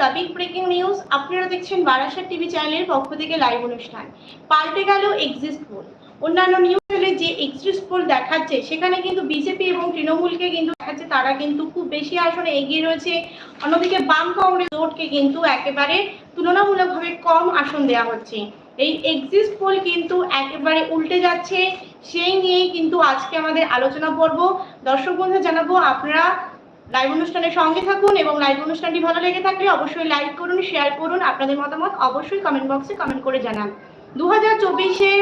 The breaking news আপনারা দেখছেন Barasat TV চ্যানেলের পক্ষ থেকে লাইভ অনুষ্ঠান। পাল্টে গেল এক্সিস্ট পোল অন্যান্য নিউজ চ্যানেলে যে এক্সিস্ট পোল দেখাচ্ছে, সেখানে কিন্তু বিজেপি এবং তৃণমূলকে কিন্তু দেখাচ্ছে, তারা কিন্তু খুব বেশি আসনে এগিয়ে রয়েছে। অন্যদিকে বাম কংগ্রেস জোটকে কিন্তু একেবারে তুলনামূলকভাবে কম আসন দেওয়া হচ্ছে। এই এক্সিস্ট পোল কিন্তু একেবারে উল্টে যাচ্ছে। সেই নিয়েই কিন্তু আজকে আমাদের আলোচনা পর্ব দর্শক বন্ধু জানাব আপনারা লাইভ অনুষ্ঠানের সঙ্গে থাকুন এবং লাইভ অনুষ্ঠানটি ভালো লেগে থাকলে অবশ্যই লাইক করুন শেয়ার করুন, আপনাদের মতামত অবশ্যই কমেন্ট বক্সে কমেন্ট করে জানান। দু হাজার চব্বিশের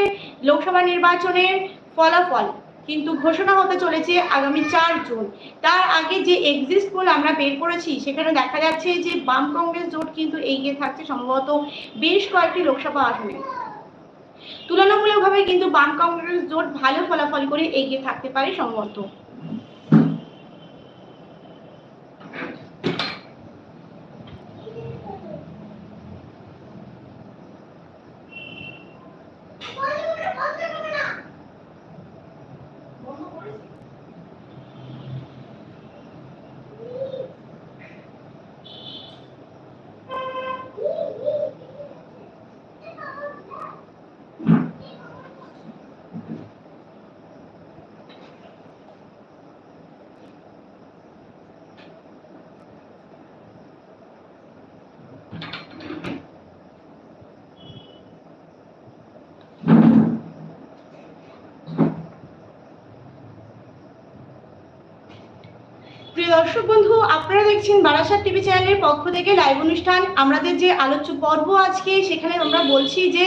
লোকসভা নির্বাচনের ফলাফল কিন্তু ঘোষণা হতে চলেছে আগামী চার জুন। তার আগে যে এক্সিস্ট পোল আমরা বের করেছি, সেখানে দেখা যাচ্ছে যে বাম কংগ্রেস জোট কিন্তু এগিয়ে থাকছে সম্ভবত বেশ কয়েকটি লোকসভা আসনে। তুলনামূলকভাবে কিন্তু বাম কংগ্রেস জোট ভালো ফলাফল করে এগিয়ে থাকতে পারে সম্ভবত। প্রিয় দর্শক বন্ধু, আপনারা দেখছেন বারাসাত টিভি চ্যানেলের পক্ষ থেকে লাইভ অনুষ্ঠান। আমাদের যে আলোচ্য পর্ব আজকে, সেখানে আমরা বলছি যে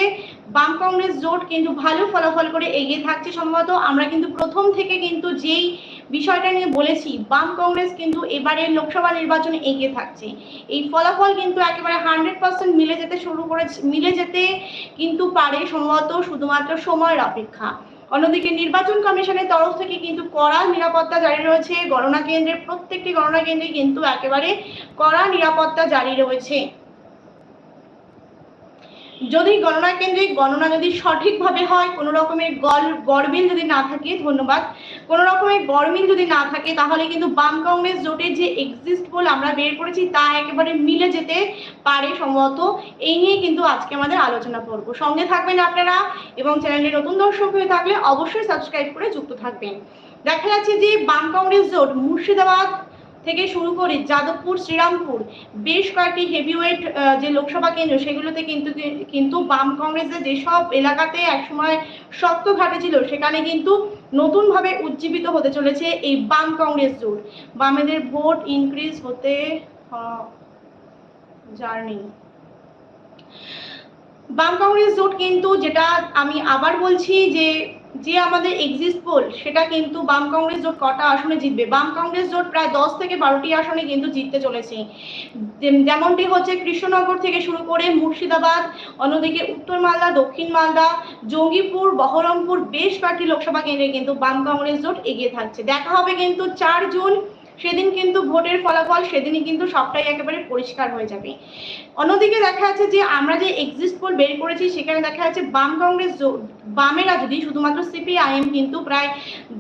বাম কংগ্রেস জোট কিন্তু ভালো ফলাফল করে এগিয়ে থাকছে সম্ভবত। আমরা কিন্তু প্রথম থেকে কিন্তু যেই বিষয়টা নিয়ে বলেছি, বাম কংগ্রেস কিন্তু এবারের লোকসভা নির্বাচনে এগিয়ে থাকছে। এই ফলাফল কিন্তু একেবারে হান্ড্রেড পার্সেন্ট মিলে যেতে শুরু করেছে, মিলে যেতে কিন্তু পারে সম্ভবত শুধুমাত্র সময়ের অপেক্ষা। অন্যদিকে নির্বাচন কমিশনের তরফ থেকে কিন্তু কড়া নিরাপত্তা জারি রয়েছে। গণনা কেন্দ্রের প্রত্যেকটি গণনা কেন্দ্রে কিন্তু একেবারে কড়া নিরাপত্তা জারি রয়েছে। যদি গণনা কেন্দ্রে গণনা যদি সঠিকভাবে হয়, কোনো রকমের গল, গড়মিল যদি না থাকে, ধন্যবাদ। কোনো রকমের গড়মিল যদি না থাকে, তাহলে কিন্তু বাম কংগ্রেস জোটের যে এক্সিস্ট পোল আমরা বের করেছি, তা একেবারে মিলে যেতে পারে সম্ভবত। এই নিয়ে কিন্তু আজকে আমাদের আলোচনা করব সঙ্গে থাকবেন আপনারা এবং চ্যানেলে নতুন দর্শক হয়ে থাকলে অবশ্যই সাবস্ক্রাইব করে যুক্ত থাকবেন। দেখা যাচ্ছে যে বাম কংগ্রেস জোট মুর্শিদাবাদ থেকে শুরু করে যাদবপুর, শ্রীরামপুর, বেশ কয়েকটি হেভিওয়েট যে লোকসভা কেন্দ্র, সেগুলোতে কিন্তু কিন্তু বাম কংগ্রেসের যেসব এলাকাতে একসময় শক্ত ঘাটে ছিল, সেখানে কিন্তু নতুনভাবে উজ্জীবিত হতে চলেছে এই বাম কংগ্রেস জোট। বামেদের ভোট ইনক্রিজ হতে জার্নি বাম কংগ্রেস জোট কিন্তু যেটা আমি আবার বলছি যে যে আমাদের এক্সিস্ট পোল সেটা কিন্তু বাম কংগ্রেস জোট কটা আসনে জিতবে? বাম কংগ্রেস জোট প্রায় দশ থেকে বারোটি আসনে কিন্তু জিততে চলেছে। যেমনটি হচ্ছে কৃষ্ণনগর থেকে শুরু করে মুর্শিদাবাদ, অন্যদিকে উত্তর মালদা, দক্ষিণ মালদা, জঙ্গিপুর, বহরমপুর, বেশ কয়েকটি লোকসভা কেন্দ্রে কিন্তু বাম কংগ্রেস জোট এগিয়ে থাকছে। দেখা হবে কিন্তু চার জুন সেদিন কিন্তু ভোটের ফলাফল, সেদিনই কিন্তু সবটাই একেবারে পরিষ্কার হয়ে যাবে। অন্যদিকে দেখা যাচ্ছে যে আমরা যে এক্সিস্ট পোল বের করেছি, সেখানে দেখা যাচ্ছে বাম কংগ্রেস বামেরা যদি শুধুমাত্র সিপিআইএম কিন্তু প্রায়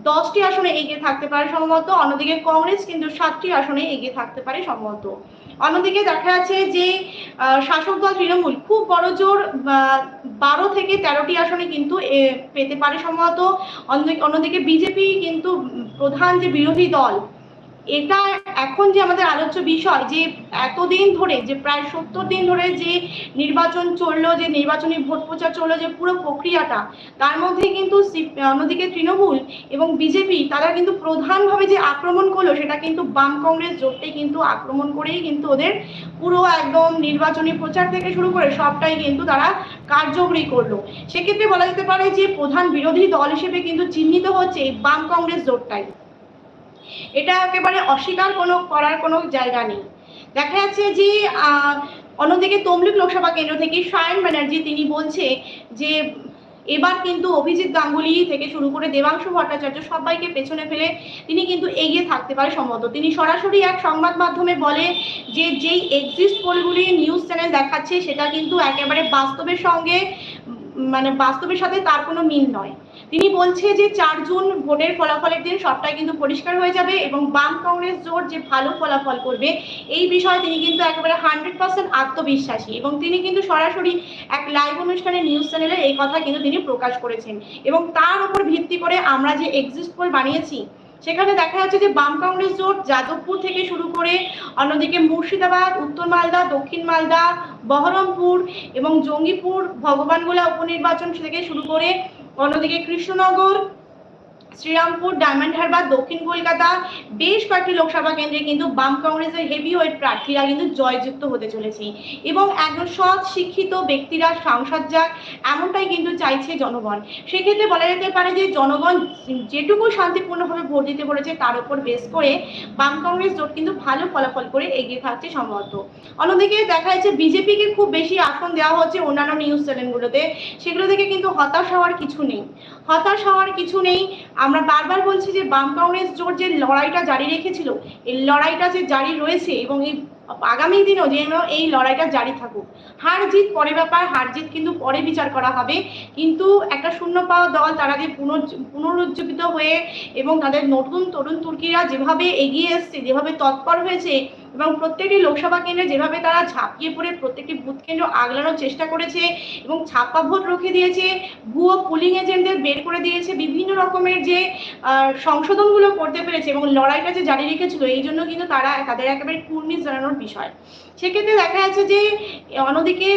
দশটি আসনে এগিয়ে থাকতে পারে সম্ভবত, অন্যদিকে কংগ্রেস কিন্তু সাতটি আসনে এগিয়ে থাকতে পারে সম্ভবত। অন্যদিকে দেখা যাচ্ছে যে শাসক দল তৃণমূল খুব বড় জোর বারো থেকে তেরোটি আসনে কিন্তু পেতে পারে সম্ভবত। অন্যদিকে বিজেপি কিন্তু প্রধান যে বিরোধী দল এটা এখন যে আমাদের আলোচ্য বিষয়, যে এতদিন ধরে, যে প্রায় সত্তর দিন ধরে যে নির্বাচন চলল, যে নির্বাচনী ভোট প্রচার চলল, যে পুরো প্রক্রিয়াটা, তার মধ্যে কিন্তু অন্যদিকে তৃণমূল এবং বিজেপি, তারা কিন্তু প্রধানভাবে যে আক্রমণ করল, সেটা কিন্তু বাম কংগ্রেস জোটটাই কিন্তু আক্রমণ করেই কিন্তু ওদের পুরো একদম নির্বাচনী প্রচার থেকে শুরু করে সবটাই কিন্তু তারা কার্যকরী করল। সেক্ষেত্রে বলা যেতে পারে যে প্রধান বিরোধী দল হিসেবে কিন্তু চিহ্নিত হচ্ছে বাম কংগ্রেস জোটটাই। এটা একেবারে অস্বীকার কোনো করার কোনো জায়গা নেই। দেখা যাচ্ছে যে অন্যদিকে তমলুক লোকসভা কেন্দ্র থেকে সায়ন ব্যানার্জি তিনি বলছে যে, এবার কিন্তু অভিজিৎ গাঙ্গুলি থেকে শুরু করে দেবাংশু ভট্টাচার্য সবাইকে পেছনে ফেলে তিনি কিন্তু এগিয়ে থাকতে পারে সম্ভবত। তিনি সরাসরি এক সংবাদ মাধ্যমে বলে যে, যেই এক্সিস্ট পোলগুলি নিউজ চ্যানেল দেখাচ্ছে সেটা কিন্তু একেবারে বাস্তবের সঙ্গে মানে বাস্তবের সাথে তার কোনো মিল নয়। তিনি বলছে যে চার জুন ভোটের ফলাফলের দিন সবটাই কিন্তু পরিষ্কার হয়ে যাবে এবং বাম কংগ্রেস জোট যে ভালো ফলাফল করবে, এই বিষয়ে তিনি কিন্তু একেবারে হান্ড্রেড পার্সেন্ট আত্মবিশ্বাসী এবং তিনি কিন্তু সরাসরি এক লাইভ অনুষ্ঠানে নিউজ চ্যানেলে এই কথা কিন্তু তিনি প্রকাশ করেছেন। এবং তার উপর ভিত্তি করে আমরা যে এক্সিস্ট পোল বানিয়েছি সেখানে দেখা যাচ্ছে যে বাম কংগ্রেস জোট যাদবপুর থেকে শুরু করে অন্যদিকে মুর্শিদাবাদ, উত্তর মালদা, দক্ষিণ মালদা, বহরমপুর এবং জঙ্গিপুর, ভগবানগোলা উপনির্বাচন থেকে শুরু করে অন্যদিকে কৃষ্ণনগর শ্রীরামপুর, ডায়মন্ড হারবার, দক্ষিণ কলকাতা, বেশ কয়েকটি লোকসভা কেন্দ্রে কিন্তু বাম কংগ্রেসের হেভি ওয়েট প্রার্থীরা কিন্তু জয়যুক্ত হতে চলেছে। এবং একজন সৎ, শিক্ষিত ব্যক্তিরা সাংসদ যাক, এমনটাই কিন্তু চাইছে জনগণ। সেক্ষেত্রে বলা যেতে পারে যে জনগণ যেটুকু শান্তিপূর্ণভাবে ভোট দিতে বলেছে, তার উপর বেস করে বাম কংগ্রেস জোট কিন্তু ভালো ফলাফল করে এগিয়ে থাকছে সম্ভবত। অন্যদিকে দেখা যাচ্ছে বিজেপিকে খুব বেশি আসন দেওয়া হচ্ছে অন্যান্য নিউজ চ্যানেলগুলোতে সেগুলো থেকে কিন্তু হতাশ হওয়ার কিছু নেই। হতাশ হওয়ার কিছু নেই। আমরা বারবার বলছি যে বাম কংগ্রেস জোট যে লড়াইটা জারি রেখেছিল, এই লড়াইটা যে জারি রয়েছে এবং এই আগামী দিনও যেন এই লড়াইটা জারি থাকুক। হার জিত পরে ব্যাপার হার জিত কিন্তু পরে বিচার করা হবে। কিন্তু একটা শূন্য পাওয়া দল তারা যে পুনর- পুনরুজ্জীবিত হয়ে এবং তাদের নতুন তরুণ তুর্কিরা যেভাবে এগিয়ে এসছে, যেভাবে তৎপর হয়েছে এবং প্রত্যেকটি লোকসভা কেন্দ্রে যেভাবে তারা ঝাঁপিয়ে পড়ে, প্রত্যেকটি বুথ কেন্দ্র আগলানোর চেষ্টা করেছে এবং ছাপ্পা ভোট রুখে দিয়েছে, ভুয়ো পুলিং এজেন্টদের বের করে দিয়েছে, বিভিন্ন রকমের যে সংশোধনগুলো করতে পেরেছে এবং লড়াইটা যে জারি রেখেছিল, এই জন্য কিন্তু তারা তাদের একেবারে কুর্নিশ জানানোর বিষয়। সেক্ষেত্রে দেখা যাচ্ছে যে, অন্যদিকে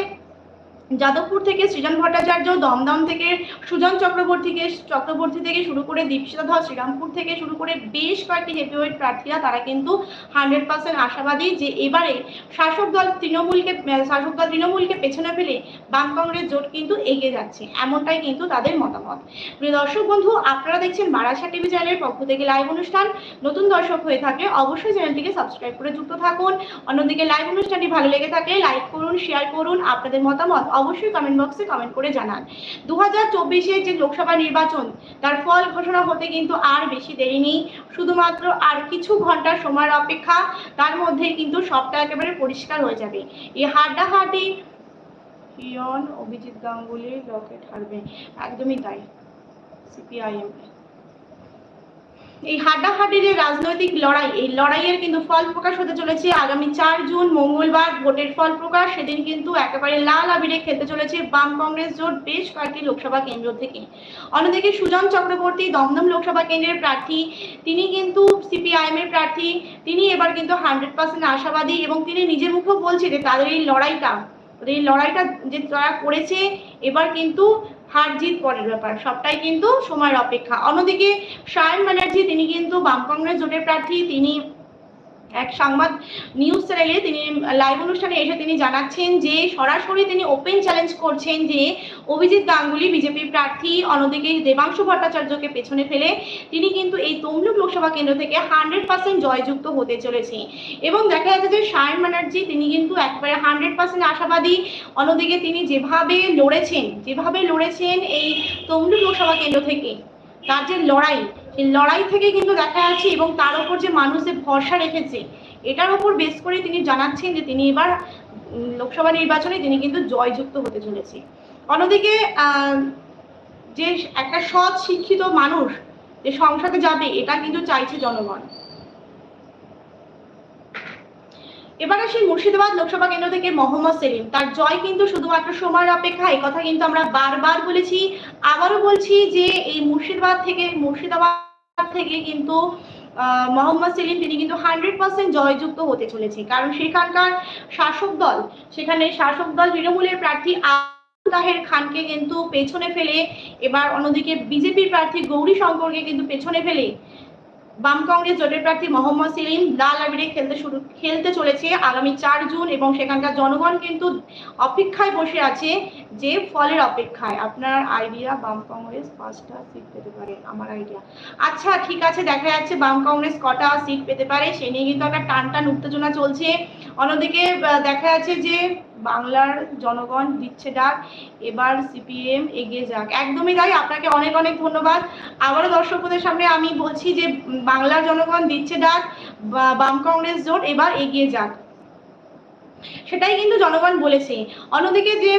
যাদবপুর থেকে সৃজন ভট্টাচার্য, দমদম থেকে সুজন চক্রবর্তীকে চক্রবর্তী থেকে শুরু করে দীপশিতা ধর, শ্রীরামপুর থেকে শুরু করে বেশ কয়েকটি হেভিওয়েট প্রার্থীরা তারা কিন্তু হান্ড্রেড পার্সেন্ট আশাবাদী যে এবারে শাসক দল তৃণমূলকে, শাসক দল তৃণমূলকে পেছনে ফেলে বাম কংগ্রেস জোট কিন্তু এগিয়ে যাচ্ছে। এমনটাই কিন্তু তাদের মতামত। প্রিয় দর্শক বন্ধু, আপনারা দেখছেন বারাসা টিভি চ্যানেলের পক্ষ থেকে লাইভ অনুষ্ঠান। নতুন দর্শক হয়ে থাকলে অবশ্যই চ্যানেলটিকে সাবস্ক্রাইব করে যুক্ত থাকুন। অন্যদিকে লাইভ অনুষ্ঠানটি ভালো লেগে থাকলে লাইক করুন শেয়ার করুন, আপনাদের মতামত অবশ্যই কমেন্ট বক্সে কমেন্ট করে জানান। দু হাজার চব্বিশে যে লোকসভা নির্বাচন, তার ফল ঘোষণা হতে কিন্তু আর বেশি দেরি নেই। শুধুমাত্র আর কিছু ঘণ্টার সময়ের অপেক্ষা, তার মধ্যে কিন্তু সবটা একেবারে পরিষ্কার হয়ে যাবে। এই হাড্ডাহাড্ডি অভিজিৎ গাঙ্গুলি লকেট হারবে। একদমই তাই সিপিআইএম এই হাড্ডাহাড্ডি যে রাজনৈতিক লড়াই, এই লড়াইয়ের কিন্তু ফল প্রকাশ হতে চলেছে আগামী চার জুন, মঙ্গলবার। ভোটের ফল প্রকাশ, সেদিন কিন্তু একেবারে লাল আবিরে খেলতে চলেছে বাম কংগ্রেস জোট বেশ কয়েকটি লোকসভা কেন্দ্র থেকে। অন্যদিকে সুজন চক্রবর্তী, দমদম লোকসভা কেন্দ্রের প্রার্থী, তিনি কিন্তু সিপিআইএম এর প্রার্থী, তিনি এবার কিন্তু হান্ড্রেড পার্সেন্ট আশাবাদী এবং তিনি নিজের মুখেও বলছে যে তাদের এই লড়াইটা এই লড়াইটা যে তারা করেছে, এবার কিন্তু হার জিত পরের ব্যাপার। সবটাই কিন্তু সময়ের অপেক্ষা। অন্যদিকে সায়ন ব্যানার্জি, তিনি কিন্তু বাম কংগ্রেস জোটের প্রার্থী, তিনি এক সংবাদ নিউজ চ্যানেলে তিনি লাইভ অনুষ্ঠানে এসে তিনি জানাচ্ছেন যে সরাসরি তিনি ওপেন চ্যালেঞ্জ করছেন যে অভিজিৎ গাঙ্গুলি বিজেপি প্রার্থী, অন্যদিকে দেবাংশু ভট্টাচার্যকে পেছনে ফেলে তিনি কিন্তু এই তমলুক লোকসভা কেন্দ্র থেকে হান্ড্রেড পার্সেন্ট জয়যুক্ত হতে চলেছে। এবং দেখা যাচ্ছে যে সায়ন ব্যানার্জি, তিনি কিন্তু একবারে হান্ড্রেড পার্সেন্ট আশাবাদী। অন্যদিকে তিনি যেভাবে লড়েছেন যেভাবে লড়েছেন এই তমলুক লোকসভা কেন্দ্র থেকে, তার যে লড়াই লড়াই থেকে কিন্তু দেখা যাচ্ছে এবং তার উপর যে মানুষ ভরসা রেখেছে, এটার উপর বেস করে তিনি জানাচ্ছেন যে তিনি এবার লোকসভা নির্বাচনে তিনি কিন্তু জয়যুক্ত হতে চলেছে। অন্যদিকে যে একটা সৎ শিক্ষিত মানুষ যে সংসদে যাবে, এটা কিন্তু চাইছে জনগণ। এবার আসি মুর্শিদাবাদ লোকসভা কেন্দ্র থেকে মোহাম্মদ সেলিম। তার জয় কিন্তু শুধুমাত্র সময়ের অপেক্ষা কথা কিন্তু আমরা বারবার বলেছি। আবারও বলছি যে এই মুর্শিদাবাদ থেকে মুর্শিদাবাদ থেকে কিন্তু মোহাম্মদ সেলিম তিনি কিন্তু হান্ড্রেড পার্সেন্ট জয়যুক্ত হতে চলেছে কারণ সেখানকার শাসক দল, সেখানে শাসক দল তৃণমূলের প্রার্থী তাহের খানকে কিন্তু পেছনে ফেলে, এবার অন্যদিকে বিজেপির প্রার্থী গৌরী শঙ্করকে কিন্তু পেছনে ফেলে বাম কংগ্রেস জোটের প্রার্থী মোহাম্মদ সেলিম লাল আবিরে খেলতে শুরু, খেলতে চলেছে আগামী চার জুন এবং সেখানকার জনগণ কিন্তু অপেক্ষায় বসে আছে যে ফলের অপেক্ষায়। আপনার আইডিয়া বাম কংগ্রেস পাঁচটা সিট পেতে পারে, আমার আইডিয়া। আচ্ছা ঠিক আছে, দেখা যাচ্ছে বাম কংগ্রেস কটা সিট পেতে পারে, সে নিয়ে কিন্তু একটা টান টান উত্তেজনা চলছে। অন্যদিকে দেখা যাচ্ছে যে বাংলার জনগণ দিচ্ছে ডাক, এবার সিপিএম এগিয়ে যাক। একদমই তাই, আপনাকে অনেক অনেক ধন্যবাদ। আবারও দর্শকদের সামনে আমি বলছি যে, বাংলার জনগণ দিচ্ছে ডাক বাম কংগ্রেস জোট এবার এগিয়ে যাক। সেটাই কিন্তু জনগণ বলেছে। অন্যদিকে যে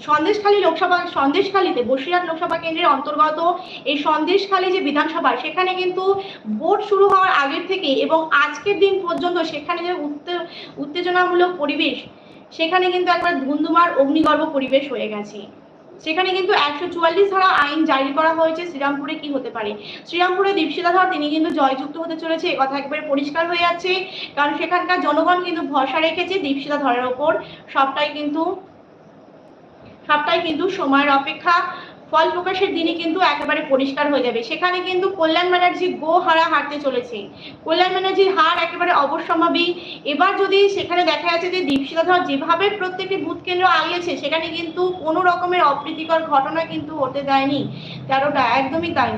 সন্দেশখালী লোকসভা, সন্দেশখালীতে বসিরহাট লোকসভা কেন্দ্রের অন্তর্গত এই সন্দেশখালী যে বিধানসভা, সেখানে কিন্তু ভোট শুরু হওয়ার আগের থেকে এবং আজকের দিন পর্যন্ত সেখানে যে উত্তে- উত্তেজনামূলক পরিবেশ সেখানে কিন্তু একবার ধুন্ধুমার অগ্নিগর্ভ পরিবেশ হয়ে গেছে। সেখানে কিন্তু একশো চুয়াল্লিশ ধারা আইন জারি করা হয়েছে শ্রীরামপুরে কি হতে পারে? শ্রীরামপুরে দীপশিলা ধর তিনি কিন্তু জয়যুক্ত হতে চলেছে, এ কথা একবারে পরিষ্কার হয়ে যাচ্ছে। কারণ সেখানকার জনগণ কিন্তু ভরসা রেখেছে দীপশিলা ধরের ওপর। সবটাই কিন্তু সবটাই কিন্তু সময়ের অপেক্ষা। ফল প্রকাশের দিনই কিন্তু একেবারে পরিষ্কার হয়ে যাবে। সেখানে কিন্তু কল্যাণ ব্যানার্জি গো হারা হারতে চলেছে। কল্যাণ ব্যানার্জির হার একেবারে অবশ্যম্ভাবী। এবার যদি সেখানে দেখা যাচ্ছে যে দীপশিতা ধর যেভাবে প্রত্যেকটি বুথ কেন্দ্র আগিয়েছে, সেখানে কিন্তু কোনো রকমের অপ্রীতিকর ঘটনা কিন্তু হতে দেয়নি। তেরোটা একদমই তাই।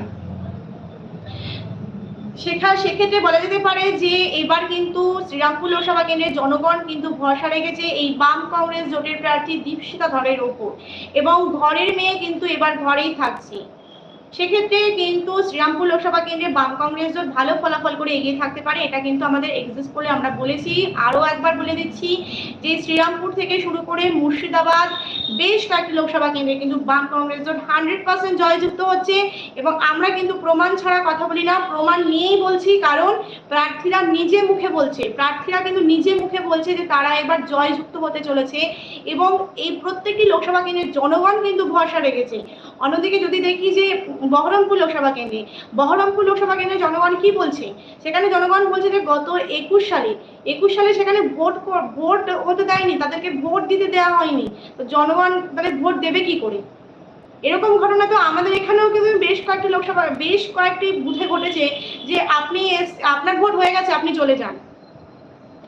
সেখানে সেক্ষেত্রে বলা যেতে পারে যে এবার কিন্তু শ্রীরামপুর লোকসভা কেন্দ্রের জনগণ কিন্তু ভরসা রেখেছে এই বাম কংগ্রেস জোটের প্রার্থী দীপশিতা ধরের ওপর। এবং ঘরের মেয়ে কিন্তু এবার ঘরেই থাকছে। সেক্ষেত্রে কিন্তু শ্রীরামপুর লোকসভা কেন্দ্রে বাম কংগ্রেস জোট ভালো ফলাফল করে এগিয়ে থাকতে পারে, এটা কিন্তু আমাদের এক্সিস্ট বলে আমরা বলেছি। আরও একবার বলে দিচ্ছি যে শ্রীরামপুর থেকে শুরু করে মুর্শিদাবাদ বেশ কয়েকটি লোকসভা কেন্দ্রে কিন্তু বাম কংগ্রেস জোট হান্ড্রেড পার্সেন্ট জয়যুক্ত হচ্ছে এবং আমরা কিন্তু প্রমাণ ছাড়া কথা বলি না, প্রমাণ নিয়েই বলছি কারণ প্রার্থীরা নিজে মুখে বলছে, প্রার্থীরা কিন্তু নিজে মুখে বলছে যে তারা এবার জয়যুক্ত হতে চলেছে এবং এই প্রত্যেকটি লোকসভা কেন্দ্রের জনগণ কিন্তু ভরসা রেখেছে। অন্যদিকে যদি দেখি যে বহরমপুর লোকসভা কেন্দ্রে, বহরমপুর লোকসভা কেন্দ্রে জনগণ কি বলছে? সেখানে জনগণ বলছে যে গত একুশ সালে একুশ সালে সেখানে ভোট ভোট হতে দেয়নি, তাদেরকে ভোট দিতে দেওয়া হয়নি। তো জনগণ তাহলে ভোট দেবে কি করে? এরকম ঘটনা তো আমাদের এখানেও কিন্তু বেশ কয়েকটি লোকসভা, বেশ কয়েকটি বুথে ঘটেছে যে আপনি আপনার ভোট হয়ে গেছে, আপনি চলে যান।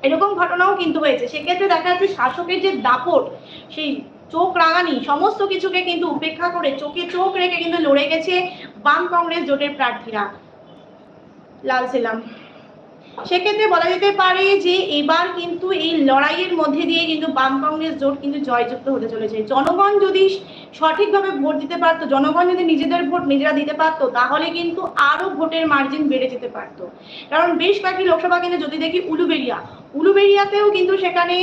এরকম ঘটনাও কিন্তু হয়েছে। সেক্ষেত্রে দেখা যাচ্ছে শাসকের যে দাপট, সেই চোখ রাঙানি, সমস্ত কিছুকে কিন্তু উপেক্ষা করে চোখে চোখ রেখে কিন্তু লড়ে গেছে বাম কংগ্রেস জোটের প্রার্থীরা। লাল সেলাম সেক্ষেত্রে বলা যেতে পারে যে এবার কিন্তু এই লড়াইয়ের মধ্যে দিয়ে কিন্তু বাম কংগ্রেস জোট কিন্তু জয়যুক্ত হতে চলেছে। জনগণ যদি সঠিকভাবে ভোট দিতে পারতো, জনগণ যদি নিজেদের ভোট নিজেরা দিতে পারতো, তাহলে কিন্তু আরও ভোটের মার্জিন বেড়ে যেতে পারতো। কারণ বেশ কয়েকটি লোকসভা কেন্দ্রে যদি দেখি উলুবেড়িয়া, উলুবেড়িয়াতেও কিন্তু সেখানে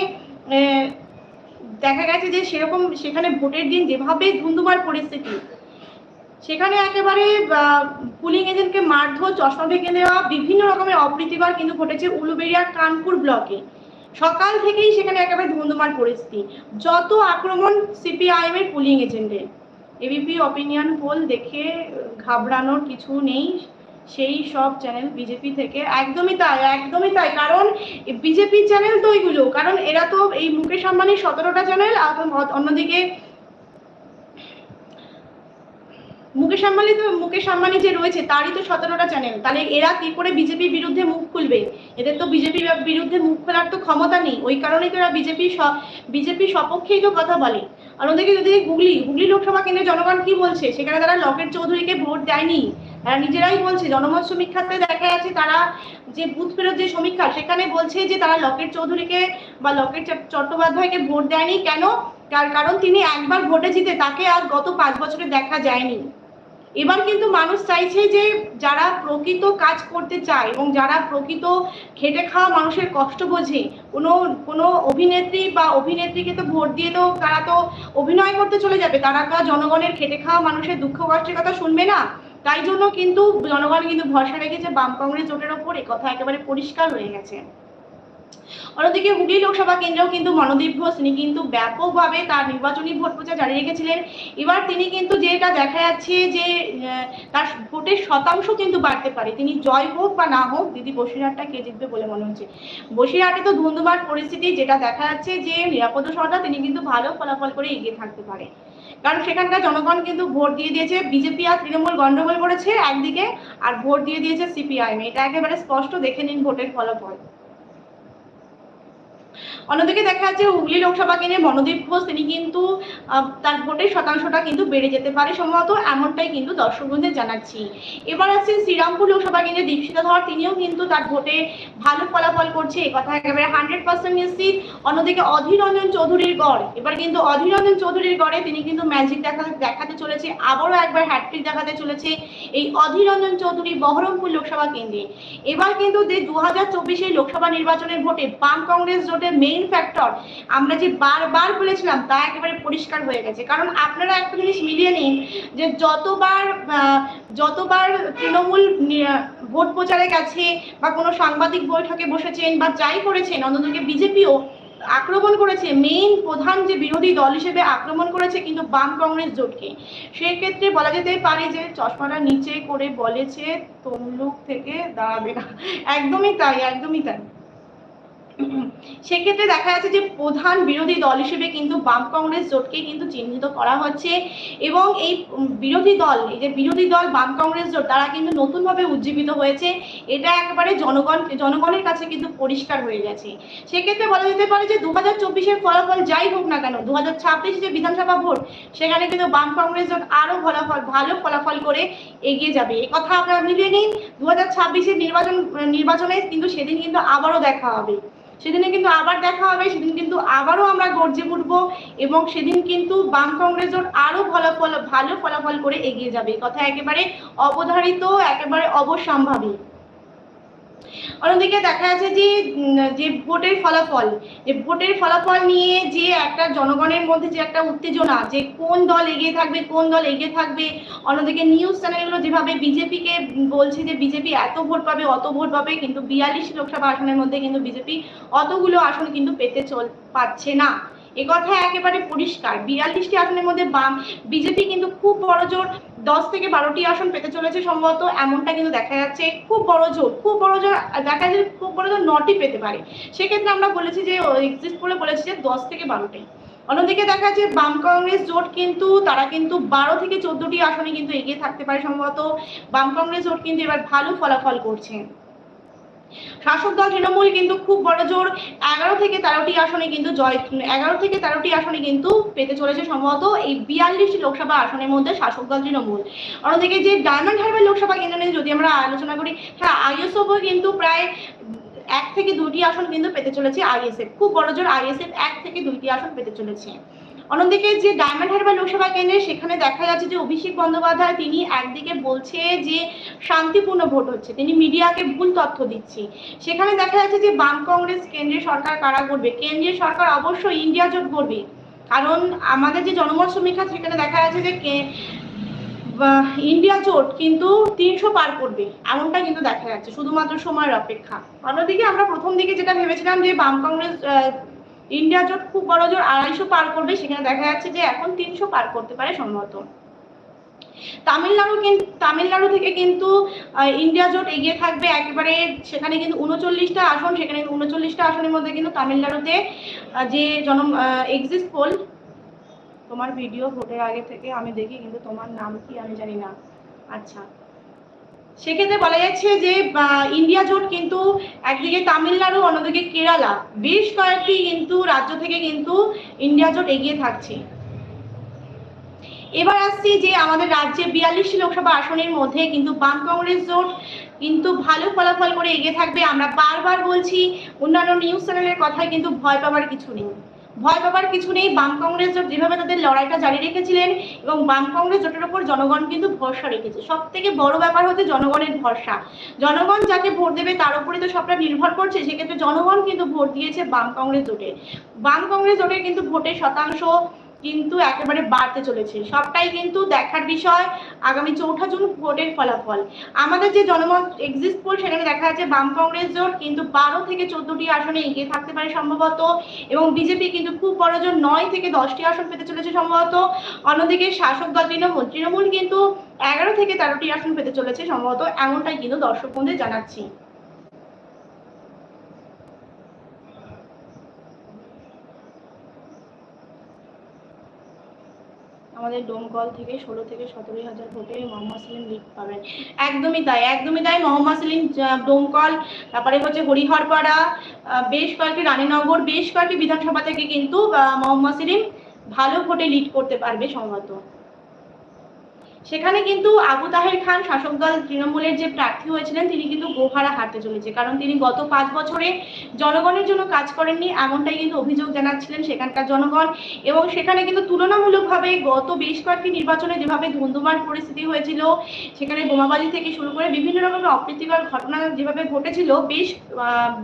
দেখা গেছে যে সেরকম সেখানে ভোটের দিন যেভাবে ধুন্ধুমার পরিস্থিতি, সেখানে একেবারে পুলিং এজেন্টকে মারধর, চশমা ভেঙে দেওয়া, বিভিন্ন রকমের অপ্রীতিকর কিন্তু ঘটেছে উলুবেড়িয়া কানপুর ব্লকে। সকাল থেকেই সেখানে একেবারে ধুন্ধুমার পরিস্থিতি। যত আক্রমণ সিপিআইএম এর পুলিং এজেন্টের এবিপি অপিনিয়ন পোল দেখে ঘাবড়ানোর কিছু নেই। সেই সব চ্যানেল বিজেপি থেকে একদমই তাই একদমই তাই। কারণ বিজেপি চ্যানেল তো ওইগুলো, কারণ এরা তো এই মুকেশ আম্বানির সতেরোটা চ্যানেল অন্যদিকে মুকেশ আম্বানি তো মুকেশ আম্বানি যে রয়েছে, তারই তো সতেরোটা চ্যানেল তাহলে এরা কি করে বিজেপির বিরুদ্ধে মুখ খুলবে? এদের তো বিজেপির বিরুদ্ধে মুখ খোলার তো ক্ষমতা নেই। ওই কারণেই তো এরা বিজেপি বিজেপির সপক্ষেই তো কথা বলে। ওদিকে যদি হুগলি হুগলি লোকসভা কেন্দ্রে জনগণ কি বলছে? সেখানে তারা লকেট চৌধুরীকে ভোট দেয়নি। তারা নিজেরাই বলছে, জনমত সমীক্ষাতে দেখা যাচ্ছে তারা যে বুথ ফেরত যে সমীক্ষা, সেখানে বলছে যে তারা লকেট চৌধুরীকে বা লকেট চট্টোপাধ্যায়কে ভোট দেয়নি। কেন? তার কারণ তিনি একবার ভোটে জিতে, তাকে আর গত পাঁচ বছরে দেখা যায়নি। এবার কিন্তু মানুষ চাইছে যে যারা প্রকৃত কাজ করতে চায় এবং যারা প্রকৃত খেটে খাওয়া মানুষের কষ্ট বোঝে, কোনো কোনো অভিনেত্রী বা অভিনেত্রীকে তো ভোট দিয়ে তো তারা তো অভিনয় করতে চলে যাবে, তারা তো জনগণের খেটে খাওয়া মানুষের দুঃখ কষ্টের কথা শুনবে না। তাই জন্য কিন্তু জনগণ কিন্তু ভরসা রেখেছে বাম কংগ্রেস জোটের ওপর কথা একেবারে পরিষ্কার হয়ে গেছে। অন্যদিকে হুগলি লোকসভা কেন্দ্রেও কিন্তু মনোদীপ ঘোষ, তিনি কিন্তু ব্যাপকভাবে তার নির্বাচনী ভোট প্রচার জারি রেখেছিলেন। এবার তিনি কিন্তু যেটা দেখা যাচ্ছে যে তার ভোটের শতাংশ কিন্তু বাড়তে পারে। তিনি জয় হোক বা না হোক, দিদি বসিরহাটটা কে জিতবে বলে মনে হচ্ছে। বসিরহাটে তো ধুন্ধুমার পরিস্থিতি, যেটা দেখা যাচ্ছে যে, নিরাপদ সরকার তিনি কিন্তু ভালো ফলাফল করে এগিয়ে থাকতে পারে। কারণ সেখানকার জনগণ কিন্তু ভোট দিয়ে দিয়েছে, বিজেপি আর তৃণমূল গন্ডগোল করেছে একদিকে, আর ভোট দিয়ে দিয়েছে সিপিআইএম। এটা একেবারে স্পষ্ট, দেখে নিন ভোটের ফলাফল। অন্যদিকে দেখা যাচ্ছে হুগলি লোকসভা কেন্দ্রে মনোদীপ ঘোষ, তিনি কিন্তু তার ভোটের শতাংশটা কিন্তু বেড়ে যেতে পারে, সম্ভবত এমনটাই কিন্তু দর্শক জানাচ্ছি। এবার আছে শ্রীরামপুর লোকসভা কেন্দ্রে দীপশিতা ধর, তিনিও কিন্তু তার ভোটে ভালো ফলাফল করছে এই কথা একেবারে হান্ড্রেড পার্সেন্ট নিশ্চিত। অন্যদিকে অধীর রঞ্জন চৌধুরীর গড়, এবার কিন্তু অধীর রঞ্জন চৌধুরীর গড়ে তিনি কিন্তু ম্যাজিক দেখা, দেখাতে চলেছে, আবারও একবার হ্যাট্রিক দেখাতে চলেছে এই অধীর রঞ্জন চৌধুরী বহরমপুর লোকসভা কেন্দ্রে। এবার কিন্তু দু হাজার লোকসভা নির্বাচনের ভোটে বাম কংগ্রেস জোটে মেঘ মেইন ফ্যাক্টর আমরা যে বারবার বলেছিলাম, তা একেবারে পরিষ্কার হয়ে গেছে। কারণ আপনারা একটা জিনিস মিলিয়ে নিন, যে যতবার যতবার তৃণমূল ভোট প্রচারে গেছে বা কোনো সাংবাদিক বৈঠকে বসেছেন বা যাই করেছেন অন্যদিকে বিজেপিও আক্রমণ করেছে মেইন প্রধান যে বিরোধী দল হিসেবে আক্রমণ করেছে কিন্তু বাম কংগ্রেস জোটকে। সেক্ষেত্রে বলা যেতে পারে যে চশমাটা নিচে করে বলেছে তমলুক থেকে দাঁড়াবে না। একদমই তাই একদমই তাই। সেক্ষেত্রে দেখা যাচ্ছে যে প্রধান বিরোধী দল হিসেবে কিন্তু বাম কংগ্রেস জোটকে কিন্তু চিহ্নিত করা হচ্ছে এবং এই বিরোধী দল, এই যে বিরোধী দল বাম কংগ্রেস জোট, তারা কিন্তু নতুনভাবে উজ্জীবিত হয়েছে। এটা একেবারে জনগণ, জনগণের কাছে কিন্তু পরিষ্কার হয়ে গেছে। সেক্ষেত্রে বলা যেতে পারে যে দু হাজার চব্বিশের ফলাফল যাই হোক না কেন দু হাজার ছাব্বিশে যে বিধানসভা ভোট, সেখানে কিন্তু বাম কংগ্রেস জোট আরও ফলাফল, ভালো ফলাফল করে এগিয়ে যাবে। এ কথা আপনারা মিলিয়ে নিন দু হাজার ছাব্বিশের নির্বাচন, নির্বাচনে কিন্তু সেদিন কিন্তু আবারও দেখা হবে। সেদিনে কিন্তু আবার দেখা হবে, সেদিন কিন্তু আবারও আমরা গর্জে উঠবো এবং সেদিন কিন্তু বাম কংগ্রেস জোট আরও ফলাফল ভালো ফলাফল করে এগিয়ে যাবে। কথা একেবারে অবধারিত, একেবারে অবসম্ভাবী। অন্যদিকে দেখা যাচ্ছে যে যে ভোটের ফলাফল, যে ভোটের ফলাফল নিয়ে যে একটা জনগণের মধ্যে যে একটা উত্তেজনা, যে কোন দল এগিয়ে থাকবে, কোন দল এগিয়ে থাকবে, অন্যদিকে নিউজ চ্যানেলগুলো যেভাবে বিজেপিকে বলছে যে বিজেপি এত ভোট পাবে, অত ভোট পাবে, কিন্তু বিয়াল্লিশ লোকসভা আসনের মধ্যে কিন্তু বিজেপি অতগুলো আসন কিন্তু পেতে চল, পাচ্ছে না। এ কথা একেবারে পরিষ্কার। বিয়াল্লিশটি আসনের মধ্যে বাম বিজেপি কিন্তু খুব বড় জোর দশ থেকে বারোটি আসন পেতে চলেছে সম্ভবত, এমনটা কিন্তু দেখা যাচ্ছে। খুব বড় জোর খুব বড় জোর দেখা যাচ্ছে খুব বড় জোর নটি পেতে পারে। সেক্ষেত্রে আমরা বলেছি যে এক্সিস্ট করে বলেছি যে, দশ থেকে বারোটাই অন্যদিকে দেখা যাচ্ছে বাম কংগ্রেস জোট কিন্তু, তারা কিন্তু বারো থেকে চোদ্দটি আসনে কিন্তু এগিয়ে থাকতে পারে সম্ভবত। বাম কংগ্রেস জোট কিন্তু এবার ভালো ফলাফল করছে। শাসক দল তৃণমূল কিন্তু খুব বড় জোর। এগারো থেকে তেরোটি আসনে কিন্তু জয়, এগারো থেকে তেরোটি আসনে কিন্তু পেতে চলেছে সম্ভবত এই বিয়াল্লিশটি লোকসভা আসনের মধ্যে শাসক দল তৃণমূল। অন্যদিকে যে ডায়মন্ড হারবার লোকসভা কেন্দ্র নিয়ে যদি আমরা আলোচনা করি হ্যাঁ আইএসএফ কিন্তু প্রায় এক থেকে দুটি আসন কিন্তু পেতে চলেছে আইএসএফ। খুব বড় জোর আইএসএফ এক থেকে দুইটি আসন পেতে চলেছে। অন্যদিকে যে ডায়মন্ড হারবার লোকসভা কেন্দ্রে সেখানে দেখা যাচ্ছে যে অভিষেক বন্দ্যোপাধ্যায়, তিনি একদিকে বলছে যে শান্তিপূর্ণ ভোট হচ্ছে, তিনি মিডিয়াকে ভুল তথ্য দিচ্ছে। সেখানে দেখা যাচ্ছে যে বাম কংগ্রেস কেন্দ্রীয় সরকার কারা করবে? কেন্দ্রীয় সরকার অবশ্যই ইন্ডিয়া জোট করবে। কারণ আমাদের যে জনমত সমীক্ষা, সেখানে দেখা যাচ্ছে যে ইন্ডিয়া জোট কিন্তু তিনশো পার করবে, এমনটা কিন্তু দেখা যাচ্ছে, শুধুমাত্র সময়ের অপেক্ষা। অন্যদিকে আমরা প্রথম দিকে যেটা ভেবেছিলাম যে বাম কংগ্রেস ইন্ডিয়া জোট খুব বড় জোর আড়াইশো পার করবে। সেখানে দেখা যাচ্ছে যে এখন তিনশো পার করতে পারে সম্ভবত। তামিলনাড়ু তামিলনাড়ু থেকে কিন্তু ইন্ডিয়া জোট এগিয়ে থাকবে একেবারে সেখানে কিন্তু উনচল্লিশটা আসন, সেখানে উনচল্লিশটা আসনের মধ্যে কিন্তু তামিলনাড়ুতে যে জন এক্সিস্ট পোল তোমার ভিডিও ভোটের আগে থেকে আমি দেখি, কিন্তু তোমার নাম কি আমি জানি না। আচ্ছা। সেক্ষেত্রে বলা যাচ্ছে যে ইন্ডিয়া জোট কিন্তু একদিকে তামিলনাড়ু, অন্যদিকে কেরালা। বেশ কয়েকটি কিন্তু রাজ্য থেকে কিন্তু ইন্ডিয়া জোট এগিয়ে থাকছে। এবার আসছি যে, আমাদের রাজ্যে বিয়াল্লিশটি লোকসভা আসনের মধ্যে কিন্তু বাম কংগ্রেস জোট কিন্তু ভালো ফলাফল করে এগিয়ে থাকবে। আমরা বারবার বলছি, অন্যান্য নিউজ চ্যানেলের কথায় কিন্তু ভয় পাওয়ার কিছু নেই। ভয় পাবার কিছু নেই। বাম কংগ্রেস জোট যেভাবে তাদের লড়াইটা জারি রেখেছিলেন এবং বাম কংগ্রেস জোটের ওপর জনগণ কিন্তু ভরসা রেখেছে। সব থেকে বড় ব্যাপার হচ্ছে জনগণের ভরসা। জনগণ যাকে ভোট দেবে তার উপরে তো সবটা নির্ভর করছে, সেক্ষেত্রে জনগণ কিন্তু ভোট দিয়েছে বাম কংগ্রেস জোটে। বাম কংগ্রেস জোটের কিন্তু ভোটের শতাংশ কিন্তু একেবারে বাড়তে চলেছে। সবটাই কিন্তু দেখার বিষয় আগামী চৌঠা জুন ভোটের ফলাফল। আমাদের যে জনমত এক্সিস্ট পোল সেখানে দেখা যাচ্ছে বাম কংগ্রেস জোট কিন্তু বারো থেকে চোদ্দটি আসনে এগিয়ে থাকতে পারে সম্ভবত এবং বিজেপি কিন্তু খুব বড় জোর নয় থেকে দশটি আসন পেতে চলেছে সম্ভবত। অন্যদিকে শাসক দল তৃণমূল তৃণমূল কিন্তু এগারো থেকে তেরোটি আসন পেতে চলেছে সম্ভবত, এমনটাই কিন্তু দর্শক বন্ধুদের জানাচ্ছি। আমাদের ডোমকল থেকে ষোলো থেকে সতেরো হাজার ভোটে মোহাম্মদ সেলিম লিড পাবেন। একদমই তাই একদমই তাই মোহাম্মদ সেলিম ডোমকল তারপরে হচ্ছে হরিহরপাড়া বেশ কয়েকটি রানীনগর, বেশ কয়েকটি বিধানসভা থেকে কিন্তু মোহাম্মদ সেলিম ভালো ভোটে লিড করতে পারবে সম্ভবত। সেখানে কিন্তু আবু তাহের খান শাসক দল তৃণমূলের যে প্রার্থী হয়েছিলেন, তিনি কিন্তু গোহারা হারতে চলেছে। কারণ তিনি গত পাঁচ বছরে জনগণের জন্য কাজ করেননি, এমনটাই কিন্তু অভিযোগ জানাচ্ছিলেন সেখানকার জনগণ। এবং সেখানে কিন্তু তুলনামূলকভাবে গত বেশ কয়েকটি নির্বাচনে যেভাবে ধুন্ধুমার পরিস্থিতি হয়েছিল, সেখানে বোমাবাজি থেকে শুরু করে বিভিন্ন রকমের অপ্রীতিকর ঘটনা যেভাবে ঘটেছিল, বেশ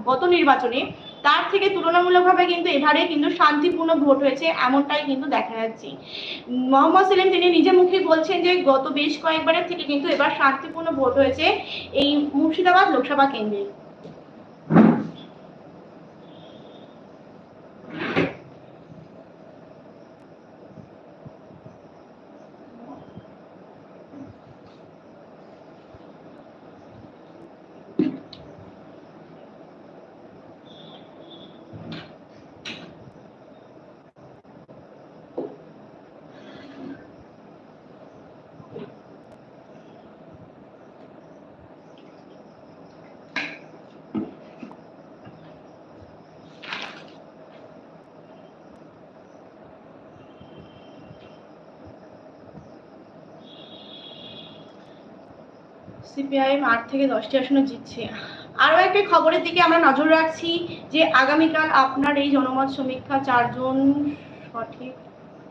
গত নির্বাচনে তার থেকে তুলনামূলকভাবে কিন্তু এবারে কিন্তু শান্তিপূর্ণ ভোট হয়েছে, এমনটাই কিন্তু দেখা যাচ্ছে। মোহাম্মদ সেলিম, তিনি নিজে মুখে বলছেন যে, গত বেশ কয়েকবারের থেকে কিন্তু এবার শান্তিপূর্ণ ভোট হয়েছে এই মুর্শিদাবাদ লোকসভা কেন্দ্রে। সিপিআইএম আট থেকে দশটি আসনে জিতছে। আরও একটি খবরের দিকে আমরা নজর রাখছি যে আগামীকাল আপনার এই জনমত সমীক্ষা চারজন সঠিক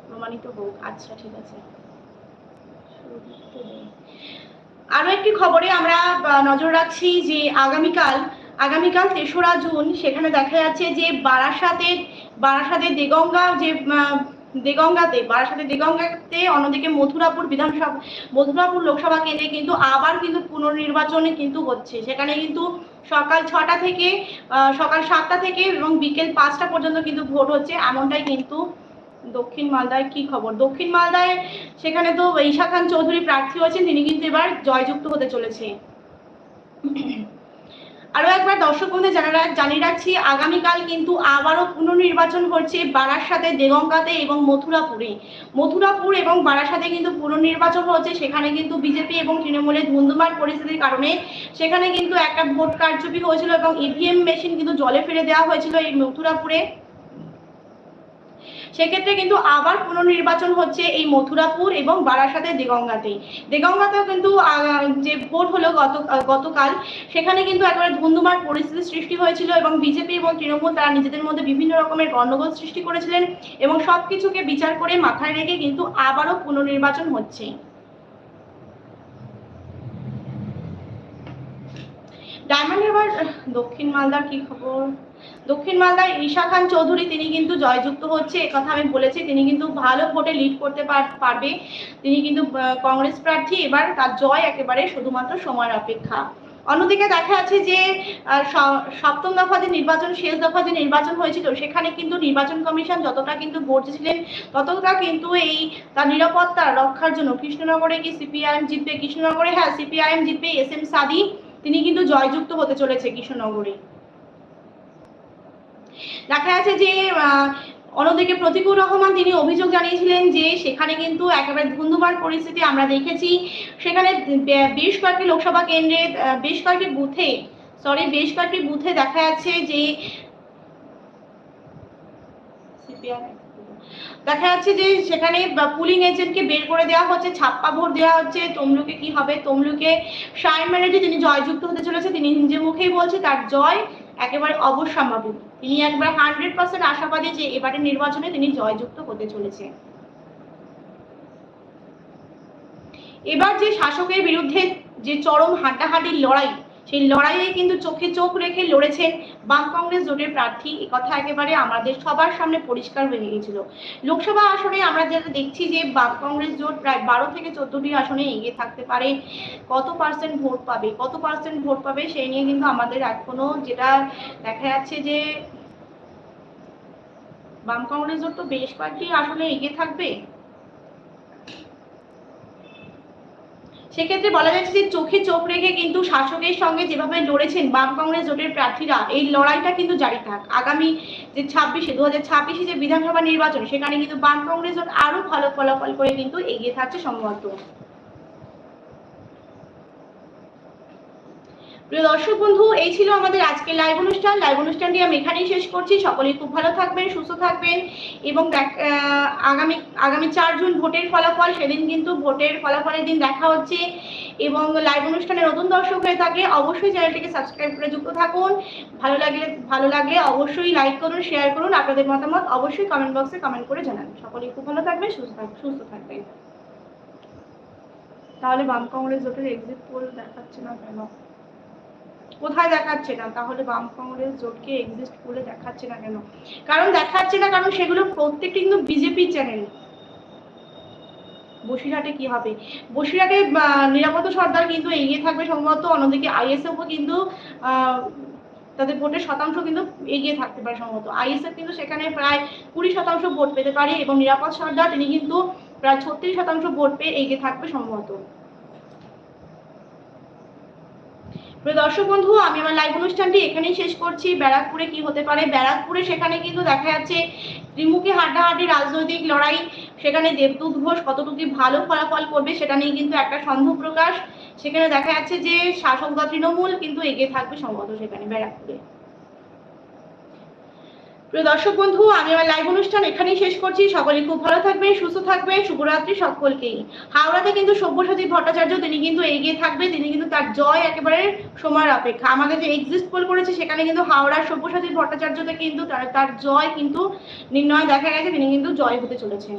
প্রমাণিত হোক। আচ্ছা ঠিক আছে। আরও একটি খবরে আমরা নজর রাখছি যে আগামীকাল আগামীকাল তেসরা জুন সেখানে দেখা যাচ্ছে যে বারাসাতের বারাসাতের দেগঙ্গা যে দেগঙ্গাতে, বারাসাতে দেগঙ্গাতে, অন্যদিকে মথুরাপুর বিধানসভা, মথুরাপুর লোকসভা কেন্দ্রে কিন্তু আবার কিন্তু পুনর্নির্বাচনে কিন্তু হচ্ছে। সেখানে কিন্তু সকাল ছটা থেকে সকাল সাতটা থেকে এবং বিকেল পাঁচটা পর্যন্ত কিন্তু ভোট হচ্ছে। এমনটাই কিন্তু দক্ষিণ মালদায় কি খবর? দক্ষিণ মালদায় সেখানে তো ঈশা খান চৌধুরী প্রার্থী হয়েছেন, তিনি কিন্তু এবার জয়যুক্ত হতে চলেছে। আরও একবার দর্শক বন্ধু জানারা জানিয়ে রাখছি, আগামীকাল কিন্তু আবারও পুনর্নির্বাচন হচ্ছে বারাসাতে, দেগঙ্গাতে এবং মথুরাপুরে। মথুরাপুর এবং বারাসাতে কিন্তু পুনর্নির্বাচন হচ্ছে, সেখানে কিন্তু বিজেপি এবং তৃণমূলের ধুন্ধুমার পরিস্থিতির কারণে সেখানে কিন্তু একটা ভোট কারচুপি হয়েছিল এবং ইভিএম মেশিন কিন্তু জলে ফেলে দেওয়া হয়েছিল এই মথুরাপুরে। সেক্ষেত্রে কিন্তু আবার পুনর্নির্বাচন হচ্ছে এই মথুরাপুর এবং বারাসাতের দেগঙ্গাতে দেগঙ্গাতেও কিন্তু যে ভোট হলো গত, গতকাল, সেখানে কিন্তু একেবারে ধুন্ধুমার পরিস্থিতি সৃষ্টি হয়েছিল এবং বিজেপি এবং তৃণমূল তারা নিজেদের মধ্যে বিভিন্ন রকমের গণ্ডগোল সৃষ্টি করেছিলেন এবং সব কিছুকে বিচার করে মাথায় রেখে কিন্তু আবারও পুনর্নির্বাচন হচ্ছে। ডায়মন্ড হারবার দক্ষিণ মালদার কি খবর? দক্ষিণ মালদার ঈশা খান চৌধুরী, তিনি কিন্তু জয়যুক্ত হচ্ছে কথা আমি বলেছি, তিনি কিন্তু ভালো ভোটে লিড করতে পার- পারবে। তিনি কিন্তু কংগ্রেস প্রার্থী, এবার তার জয় একেবারে শুধুমাত্র সময়ের অপেক্ষা। অন্যদিকে দেখা যাচ্ছে যে সপ্তম দফা যে নির্বাচন, শেষ দফা যে নির্বাচন হয়েছিল, সেখানে কিন্তু নির্বাচন কমিশন যতটা কিন্তু গর্জেছিলেন ততটা কিন্তু এই, তার নিরাপত্তা রক্ষার জন্য কৃষ্ণনগরে কি সিপিআইএম জিতবে, কৃষ্ণনগরে হ্যাঁ সিপিআইএম জিতবে, এস এম সাদি, তিনি কিন্তু জয়যুক্ত হতে চলেছে কৃষ্ণনগরে। দেখা যাচ্ছে যে অন্যদিকে প্রতিকুর রহমান তিনি অভিযোগ জানিয়েছিলেন যে, সেখানে কিন্তু একেবারে ধুন্ধুমার পরিস্থিতি আমরা দেখেছি। সেখানে বেশ কয়েকটি লোকসভা কেন্দ্রে বেশ কয়েকটি বুথে সরি বেশ কয়েকটি বুথে দেখা যাচ্ছে যে দেখা যাচ্ছে যে, সেখানে পুলিং এজেন্টকে বের করে দেওয়া হচ্ছে, ছাপ্পা ভোট দেওয়া হচ্ছে, তমলুকে কি হবে? তমলুকে সায়ন ব্যানার্জি, তিনি জয়যুক্ত হতে চলেছে, তিনি নিজের মুখেই বলছে, তার জয় একেবারে অবশ্যম্ভাবী তিনি একবার হান্ড্রেড পার্সেন্ট আশাবাদী যে এবারের নির্বাচনে তিনি জয়যুক্ত হতে চলেছে এবার যে শাসকের বিরুদ্ধে যে চরম হাড্ডাহাড্ডির লড়াই সেই লড়াইয়ে কিন্তু চোখে চোখ রেখে লড়েছেন বাম কংগ্রেস জোটের প্রার্থী। এ কথা একেবারে আমাদের সবার সামনে পরিষ্কার হয়ে গিয়েছিল। লোকসভা আসনে আমরা যেটা দেখছি যে বাম কংগ্রেস জোট প্রায় বারো থেকে চোদ্দটি আসনে এগিয়ে থাকতে পারে। কত পার্সেন্ট ভোট পাবে, কত পার্সেন্ট ভোট পাবে সেই নিয়ে কিন্তু আমাদের এখনও যেটা দেখা যাচ্ছে যে বাম কংগ্রেস জোট তো বেশ কয়েকটি আসনে এগিয়ে থাকবে। সেক্ষেত্রে বলা যাচ্ছে যে চোখে চোখ রেখে কিন্তু শাসকের সঙ্গে যেভাবে লড়েছেন বাম কংগ্রেস জোটের প্রার্থীরা, এই লড়াইটা কিন্তু জারি থাক। আগামী যে ছাব্বিশে দু হাজার ছাব্বিশে যে বিধানসভা নির্বাচন, সেখানে কিন্তু বাম কংগ্রেস জোট আরও ভালো ফলাফল করে কিন্তু এগিয়ে থাকছে সম্ভবত প্রিয় দর্শক বন্ধু, এই ছিল আমাদের আজকের লাইভ অনুষ্ঠান। লাইভ অনুষ্ঠানটি আমি এখানেই শেষ করছি। সকলেই খুব ভালো থাকবেন, সুস্থ থাকবেন এবং আগামী আগামী চার জুন ভোটের ফলাফল, সেদিন কিন্তু ভোটের ফলাফলের দিন দেখা হচ্ছে এবং লাইভ অনুষ্ঠানে নতুন দর্শক হয়ে থাকলে অবশ্যই চ্যানেলটিকে সাবস্ক্রাইব করে যুক্ত থাকুন। ভালো লাগলে ভালো লাগলে অবশ্যই লাইক করুন শেয়ার করুন, আপনাদের মতামত অবশ্যই কমেন্ট বক্সে কমেন্ট করে জানান সকলেই খুব ভালো থাকবেন, সুস্থ থাক- সুস্থ থাকবেন। তাহলে বাম কংগ্রেস জোটের এক্সিট পোল দেখাচ্ছে না কেন? কোথায় দেখাচ্ছে না, তাহলে বাম কংগ্রেস জোটকে এক্সিস্ট বলে দেখাচ্ছে না কেন? কারণ দেখাচ্ছে না, কারণ সেগুলো প্রত্যেকটি কিন্তু বিজেপি চ্যানেল বসিরহাটে কি হবে? বসিরহাটে নিরাপত্তা সর্দার কিন্তু এগিয়ে থাকবে সম্ভবত, অন্যদিকে আইএসএফও কিন্তু তাদের ভোটের শতাংশ কিন্তু এগিয়ে থাকতে পারে সম্ভবত। আইএসএফ কিন্তু সেখানে প্রায় কুড়ি শতাংশ ভোট পেতে পারে এবং নিরাপদ সর্দার, তিনি কিন্তু প্রায় ছত্রিশ শতাংশ ভোট পেয়ে এগিয়ে থাকবে সম্ভবত। দর্শক বন্ধু, আমি আমার লাইভ অনুষ্ঠানটি এখানেই শেষ করছি। ব্যারাকপুরে কি হতে পারে? ব্যারাকপুরে সেখানে কিন্তু দেখা যাচ্ছে ত্রিমুখী হাড্ডাহাড্ডি রাজনৈতিক লড়াই। সেখানে দেবদূত ঘোষ কতটুকু ভালো ফলাফল করবে সেটা নিয়ে কিন্তু একটা সন্দেহ প্রকাশ। সেখানে দেখা যাচ্ছে যে শাসক বা তৃণমূল কিন্তু এগিয়ে থাকবে সম্ভবত সেখানে ব্যারাকপুরে। প্রিয় দর্শক বন্ধু, আমি আমার লাইভ অনুষ্ঠান এখানেই শেষ করছি। সকলে খুব ভালো থাকবে সুস্থ থাকবে শুভরাত্রি সকলকেই। হাওড়াতে কিন্তু সব্যসাচী ভট্টাচার্য, তিনি কিন্তু এগিয়ে থাকবে। তিনি কিন্তু তার জয় একেবারে সময়ের অপেক্ষা। আমাদের যে এক্সিস্ট পোল করেছে, সেখানে কিন্তু হাওড়ার সব্যসাচী ভট্টাচার্যতে কিন্তু তার তার জয় কিন্তু নির্ণয় দেখা গেছে। তিনি কিন্তু জয় হতে চলেছেন।